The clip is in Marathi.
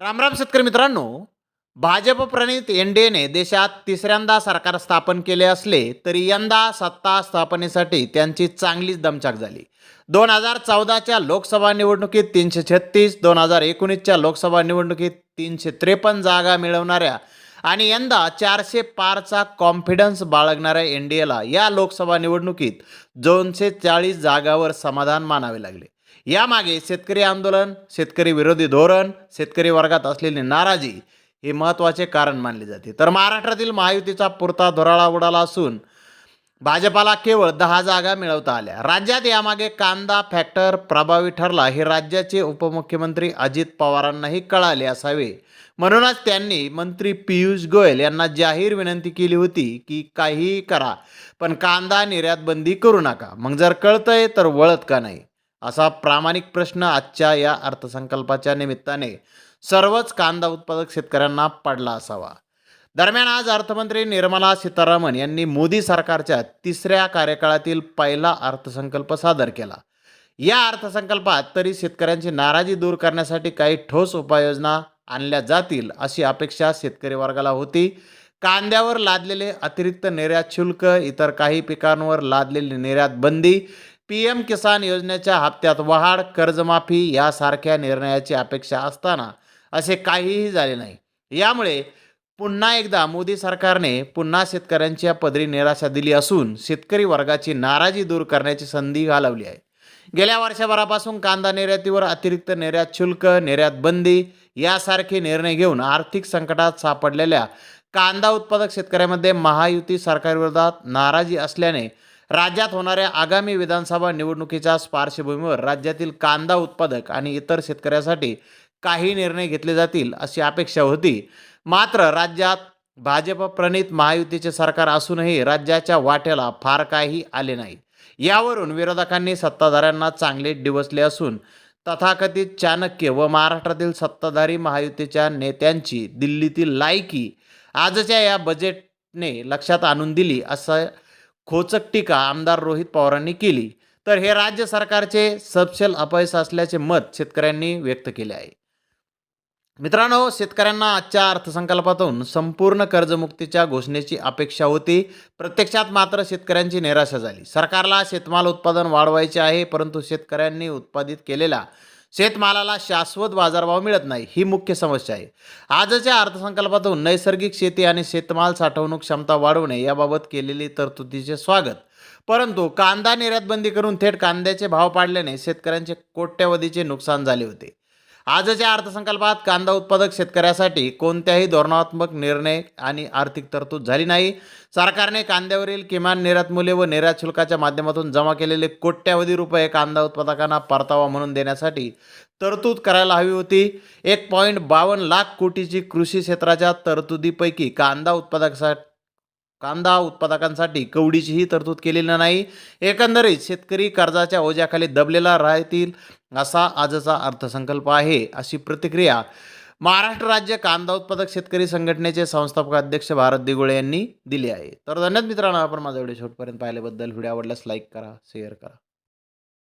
रामराम शेतकरी मित्रांनो भाजप प्रणित एन डी एने देशात तिसऱ्यांदा सरकार स्थापन केले असले तरी यंदा सत्ता स्थापनेसाठी त्यांची चांगलीच दमछाक झाली. दोन हजार चौदाच्या लोकसभा निवडणुकीत तीनशे छत्तीस दोन हजार एकोणीसच्या लोकसभा निवडणुकीत तीनशे त्रेपन्न जागा मिळवणाऱ्या आणि यंदा चारशे पारचा कॉन्फिडन्स बाळगणाऱ्या एन डी एला या लोकसभा निवडणुकीत दोनशे चाळीस जागावर समाधान मानावे लागले. यामागे शेतकरी आंदोलन शेतकरी विरोधी धोरण शेतकरी वर्गात असलेली नाराजी हे महत्त्वाचे कारण मानले जाते. तर महाराष्ट्रातील महायुतीचा पुरता धोराळा उडाला असून भाजपाला केवळ दहा जागा मिळवता आल्या. राज्यात यामागे कांदा फॅक्टर प्रभावी ठरला हे राज्याचे उपमुख्यमंत्री अजित पवारांनाही कळाले असावे. म्हणूनच त्यांनी मंत्री पियुष गोयल यांना जाहीर विनंती केली होती की काहीही करा पण कांदा निर्यात बंदी करू नका. मग जर कळतंय तर वळत का नाही? असा प्रामाणिक प्रश्न आजच्या या अर्थसंकल्पाच्या निमित्ताने सर्वच कांदा उत्पादक शेतकऱ्यांना पडला असावा. दरम्यान आज अर्थमंत्री निर्मला सीतारामन यांनी मोदी सरकारच्या तिसऱ्या कार्यकाळातील पहिला अर्थसंकल्प सादर केला. या अर्थसंकल्पात तरी शेतकऱ्यांची नाराजी दूर करण्यासाठी काही ठोस उपाययोजना आणल्या जातील अशी अपेक्षा शेतकरी वर्गाला होती. कांद्यावर लादलेले अतिरिक्त निर्यात शुल्क इतर काही पिकांवर लादलेली निर्यात बंदी पी एम किसान योजनेच्या हप्त्यात वाढ कर्जमाफी यासारख्या निर्णयाची अपेक्षा असताना असे काहीही झाले नाही. यामुळे पुन्हा एकदा मोदी सरकारने पुन्हा शेतकऱ्यांच्या पदरी निराशा दिली असून शेतकरी वर्गाची नाराजी दूर करण्याची संधी घालवली आहे. गेल्या वर्षभरापासून कांदा निर्यातीवर अतिरिक्त निर्यात शुल्क निर्यात बंदी यासारखे निर्णय घेऊन आर्थिक संकटात सापडलेल्या कांदा उत्पादक शेतकऱ्यांमध्ये महायुती सरकारविरोधात नाराजी असल्याने राज्यात होणाऱ्या आगामी विधानसभा निवडणुकीच्या पार्श्वभूमीवर राज्यातील कांदा उत्पादक आणि इतर शेतकऱ्यासाठी काही निर्णय घेतले जातील अशी अपेक्षा होती. मात्र राज्यात भाजप प्रणित महायुतीचे सरकार असूनही राज्याच्या वाट्याला फार काही आले नाही. यावरून विरोधकांनी सत्ताधाऱ्यांना चांगले डिवसले असून तथाकथित चाणक्य व महाराष्ट्रातील सत्ताधारी महायुतीच्या नेत्यांची दिल्लीतील लायकी आजच्या या बजेटने लक्षात आणून दिली असं खोचक टीका आमदार रोहित पवारांनी केली. तर हे राज्य सरकारचे सबसेल अपयश असल्याचे मत शेतकऱ्यांनी व्यक्त केले आहे. मित्रांनो शेतकऱ्यांना आजच्या अर्थसंकल्पातून संपूर्ण कर्जमुक्तीच्या घोषणेची अपेक्षा होती. प्रत्यक्षात मात्र शेतकऱ्यांची निराशा झाली. सरकारला शेतमाल उत्पादन वाढवायचे आहे परंतु शेतकऱ्यांनी उत्पादित केलेला शेतमालाला शाश्वत बाजारभाव मिळत नाही ही मुख्य समस्या आहे. आजच्या अर्थसंकल्पातून नैसर्गिक शेती आणि शेतमाल साठवणूक क्षमता वाढवणे याबाबत केलेली तरतुदीचे स्वागत. परंतु कांदा निर्यात बंदी करून थेट कांद्याचे भाव पाडल्याने शेतकऱ्यांचे कोट्यवधीचे नुकसान झाले होते. आजच्या अर्थसंकल्पात कांदा उत्पादक शेतकऱ्यासाठी कोणत्याही धोरणात्मक निर्णय आणि आर्थिक तरतूद झाली नाही. सरकारने कांद्यावरील किमान निर्यात मूल्य व निर्यात शुल्काच्या माध्यमातून जमा केलेले कोट्यावधी रुपये कांदा उत्पादकांना परतावा म्हणून देण्यासाठी तरतूद करायला हवी होती. एक पॉईंट बावन्न लाख कोटीची कृषी क्षेत्राच्या तरतुदीपैकी कांदा उत्पादकासाठी कांदा उत्पादकांसाठी कवडीचीही तरतूद केलेली नाही. एकंदरीत शेतकरी कर्जाच्या ओझ्याखाली दबलेला राहतील असा आजचा अर्थसंकल्प आहे अशी प्रतिक्रिया महाराष्ट्र राज्य कांदा उत्पादक शेतकरी संघटनेचे संस्थापक अध्यक्ष भारत दिगोळे यांनी दिली आहे. तर धन्यवाद मित्रांनो आपण माझा व्हिडिओ शेवटपर्यंत पाहिल्याबद्दल. व्हिडिओ आवडल्यास लाईक करा शेअर करा.